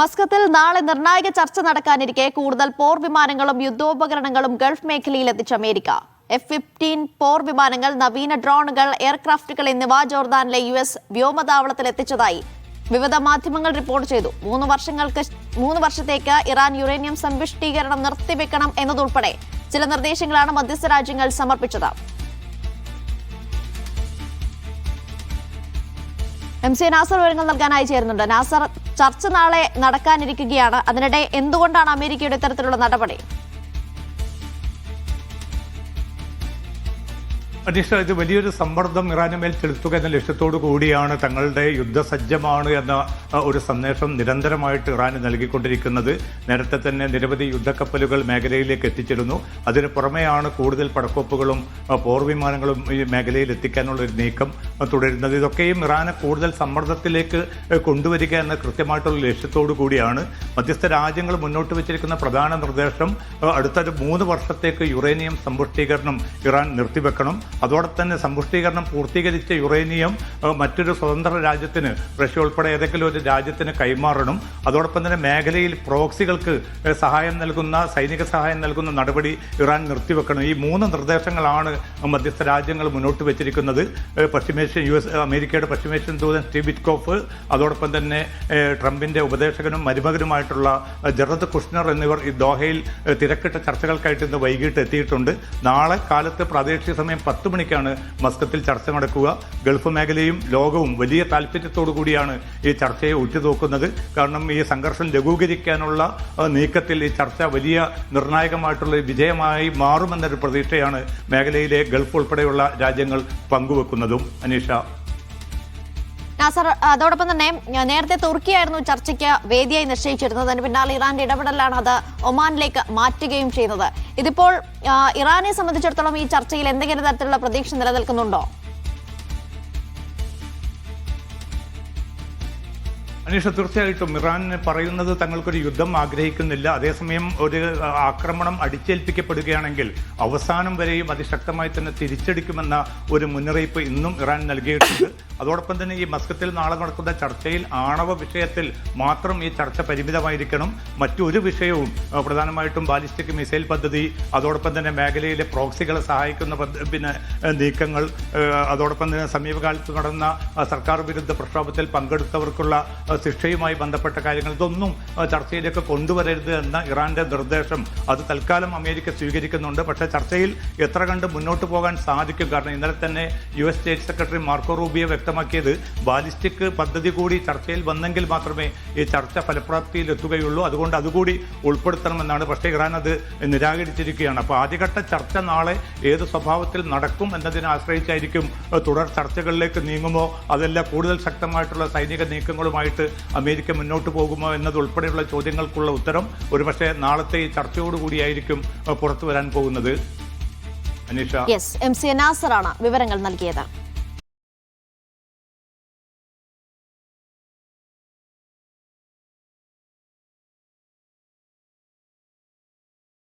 മസ്കത്തിൽ നാളെ നിർണായക ചർച്ച നടക്കാനിരിക്കെ കൂടുതൽ പോർ വിമാനങ്ങളും യുദ്ധോപകരണങ്ങളും ഗൾഫ് മേഖലയിൽ എത്തിച്ച അമേരിക്ക. എഫ് ഫിഫ്റ്റീൻ പോർ വിമാനങ്ങൾ നവീന ഡ്രോണുകൾ എയർക്രാഫ്റ്റുകൾ എന്നിവ ജോർദാനിലെ യു എസ് വ്യോമതാവളത്തിൽ എത്തിച്ചതായി വിവിധ മാധ്യമങ്ങൾ റിപ്പോർട്ട് ചെയ്തു. മൂന്ന് വർഷങ്ങൾക്ക് മൂന്ന് വർഷത്തേക്ക് ഇറാൻ യുറേനിയം സമ്പുഷ്ടീകരണം നിർത്തിവെക്കണം എന്നതുൾപ്പെടെ ചില നിർദ്ദേശങ്ങളാണ് മധ്യസ്ഥ രാജ്യങ്ങൾ സമർപ്പിച്ചത്. എം സി നാസർ വിവരങ്ങൾ നൽകാനായി ചേരുന്നുണ്ട്. നാസർ ചർച്ച നാളെ നടക്കാനിരിക്കുകയാണ്. അതിനിടെ എന്തുകൊണ്ടാണ് അമേരിക്കയുടെ ഇത്തരത്തിലുള്ള നടപടി? അനീഷ ഇത് വലിയൊരു സമ്മർദ്ദം ഇറാന് മേൽ ചെലുത്തുക എന്ന ലക്ഷ്യത്തോടു കൂടിയാണ് തങ്ങളുടെ യുദ്ധസജ്ജമാണ് എന്ന ഒരു സന്ദേശം നിരന്തരമായിട്ട് ഇറാന് നൽകിക്കൊണ്ടിരിക്കുന്നത്. നേരത്തെ തന്നെ നിരവധി യുദ്ധക്കപ്പലുകൾ മേഖലയിലേക്ക് എത്തിച്ചിരുന്നു. അതിന് പുറമെയാണ് കൂടുതൽ പടക്കോപ്പുകളും പോർവിമാനങ്ങളും ഈ മേഖലയിൽ എത്തിക്കാനുള്ള ഒരു നീക്കം തുടരുന്നത്. ഇതൊക്കെയും ഇറാനെ കൂടുതൽ സമ്മർദ്ദത്തിലേക്ക് കൊണ്ടുവരിക എന്ന കൃത്യമായിട്ടുള്ള ലക്ഷ്യത്തോടു കൂടിയാണ്. മധ്യസ്ഥ രാജ്യങ്ങൾ മുന്നോട്ട് വെച്ചിരിക്കുന്ന പ്രധാന നിർദ്ദേശം അടുത്തൊരു മൂന്ന് വർഷത്തേക്ക് യുറേനിയം സമ്പുഷ്ടീകരണം ഇറാൻ നിർത്തിവെക്കണം. അതോടൊപ്പം തന്നെ സമ്പുഷ്ടീകരണം പൂർത്തീകരിച്ച യുറേനിയം മറ്റൊരു സ്വതന്ത്ര രാജ്യത്തിന് റഷ്യ ഉൾപ്പെടെ ഏതെങ്കിലും ഒരു രാജ്യത്തിന് കൈമാറണം. അതോടൊപ്പം തന്നെ മേഖലയിൽ പ്രോക്സികൾക്ക് സഹായം നൽകുന്ന സൈനിക സഹായം നൽകുന്ന നടപടി ഇറാൻ നിർത്തിവെക്കണം. ഈ മൂന്ന് നിർദ്ദേശങ്ങളാണ് മധ്യസ്ഥ രാജ്യങ്ങൾ മുന്നോട്ട് വെച്ചിരിക്കുന്നത്. പശ്ചിമേഷ്യൻ യു എസ് അമേരിക്കയുടെ പശ്ചിമേഷ്യൻ ദൂതൻ സ്റ്റീവ് വിറ്റ്കോഫ് അതോടൊപ്പം തന്നെ ട്രംപിന്റെ ഉപദേശകനും മരുമകനുമായിട്ടുള്ള ജറദ് കുഷ്ണർ എന്നിവർ ഈ ദോഹയിൽ തിരക്കിട്ട ചർച്ചകൾക്കായിട്ട് ഇന്ന് വൈകിട്ട് എത്തിയിട്ടുണ്ട്. നാളെ കാലത്ത് പ്രാദേശിക സമയം പത്ത് മണിക്കാണ് മസ്കത്തിൽ ചർച്ച നടക്കുക. ഗൾഫ് മേഖലയും ലോകവും വലിയ താല്പര്യത്തോടു കൂടിയാണ് ഈ ചർച്ചയെ ഉറ്റുനോക്കുന്നത്. കാരണം ഈ സംഘർഷം ലഘൂകരിക്കാനുള്ള നീക്കത്തിൽ ഈ ചർച്ച വലിയ നിർണായകമായിട്ടുള്ള വിജയമായി മാറുമെന്നൊരു പ്രതീക്ഷയാണ് മേഖലയിലെ ഗൾഫ് ഉൾപ്പെടെയുള്ള രാജ്യങ്ങൾ പങ്കുവെക്കുന്നതും. അനീഷ നാസർ അതോടൊപ്പം തന്നെ നേരത്തെ തുർക്കിയായിരുന്നു ചർച്ചയ്ക്ക് വേദിയായി നിശ്ചയിച്ചിരുന്നത്. അതിന് പിന്നാലെ ഇറാന്റെ ഇടപെടലാണ് അത് ഒമാനിലേക്ക് മാറ്റുകയും ചെയ്യുന്നത് ഇതിപ്പോൾ ഇറാനെ സംബന്ധിച്ചിടത്തോളം ഈ ചർച്ചയിൽ എന്തെങ്കിലും തരത്തിലുള്ള പ്രതീക്ഷ നിലനിൽക്കുന്നുണ്ടോ? അനീഷ തീർച്ചയായിട്ടും ഇറാൻ പറയുന്നത് തങ്ങൾക്കൊരു യുദ്ധം ആഗ്രഹിക്കുന്നില്ല. അതേസമയം ഒരു ആക്രമണം അടിച്ചേൽപ്പിക്കപ്പെടുകയാണെങ്കിൽ അവസാനം വരെയും അതിശക്തമായി തന്നെ തിരിച്ചടിക്കുമെന്ന ഒരു മുന്നറിയിപ്പ് ഇന്നും ഇറാൻ നൽകിയിട്ടുണ്ട്. അതോടൊപ്പം തന്നെ ഈ മസ്കത്തിൽ നാളെ നടക്കുന്ന ചർച്ചയിൽ ആണവ വിഷയത്തിൽ മാത്രം ഈ ചർച്ച പരിമിതമായിരിക്കണം. മറ്റൊരു വിഷയവും പ്രധാനമായിട്ടും ബാലിസ്റ്റിക് മിസൈൽ പദ്ധതി അതോടൊപ്പം തന്നെ മേഖലയിലെ പ്രോക്സികളെ സഹായിക്കുന്ന പിന്നെ നീക്കങ്ങൾ അതോടൊപ്പം തന്നെ സമീപകാലത്ത് നടന്ന സർക്കാർ വിരുദ്ധ പ്രക്ഷോഭത്തിൽ പങ്കെടുത്തവർക്കുള്ള ആ, ശിക്ഷയുമായി ബന്ധപ്പെട്ട കാര്യങ്ങൾ. ഇതൊന്നും ചർച്ചയിലേക്ക് കൊണ്ടുവരരുത് എന്ന ഇറാന്റെ നിർദ്ദേശം അത് തൽക്കാലം അമേരിക്ക സ്വീകരിക്കുന്നുണ്ട്. പക്ഷേ ചർച്ചയിൽ എത്ര കണ്ട് മുന്നോട്ട് പോകാൻ സാധിക്കും? കാരണം ഇന്നലെ തന്നെ U S state secretary Marco റൂബിയെ വ്യക്തമാക്കിയത് ബാലിസ്റ്റിക് പദ്ധതി കൂടി ചർച്ചയിൽ വന്നെങ്കിൽ മാത്രമേ ഈ ചർച്ച ഫലപ്രാപ്തിയിൽ എത്തുകയുള്ളൂ. അതുകൊണ്ട് അതുകൂടി ഉൾപ്പെടുത്തണമെന്നാണ്. പക്ഷേ ഇറാൻ അത് നിരാകരിച്ചിരിക്കുകയാണ്. അപ്പോൾ ആദ്യഘട്ട ചർച്ച നാളെ ഏത് സ്വഭാവത്തിൽ നടക്കും എന്നതിനെ ആശ്രയിച്ചായിരിക്കും തുടർ ചർച്ചകളിലേക്ക് നീങ്ങുമോ? അതല്ല കൂടുതൽ ശക്തമായിട്ടുള്ള സൈനിക നീക്കങ്ങളുമായിട്ട് അമേരിക്ക മുന്നോട്ട് പോകുമോ എന്നതുൾപ്പെടെയുള്ള ചോദ്യങ്ങൾക്കുള്ള ഉത്തരം ഒരുപക്ഷെ നാളത്തെ ഈ ചർച്ചയോടുകൂടിയായിരിക്കും പുറത്തു വരാൻ പോകുന്നത്. അനീഷ. എം സി നാസറാണ് വിവരങ്ങൾ നൽകിയത്.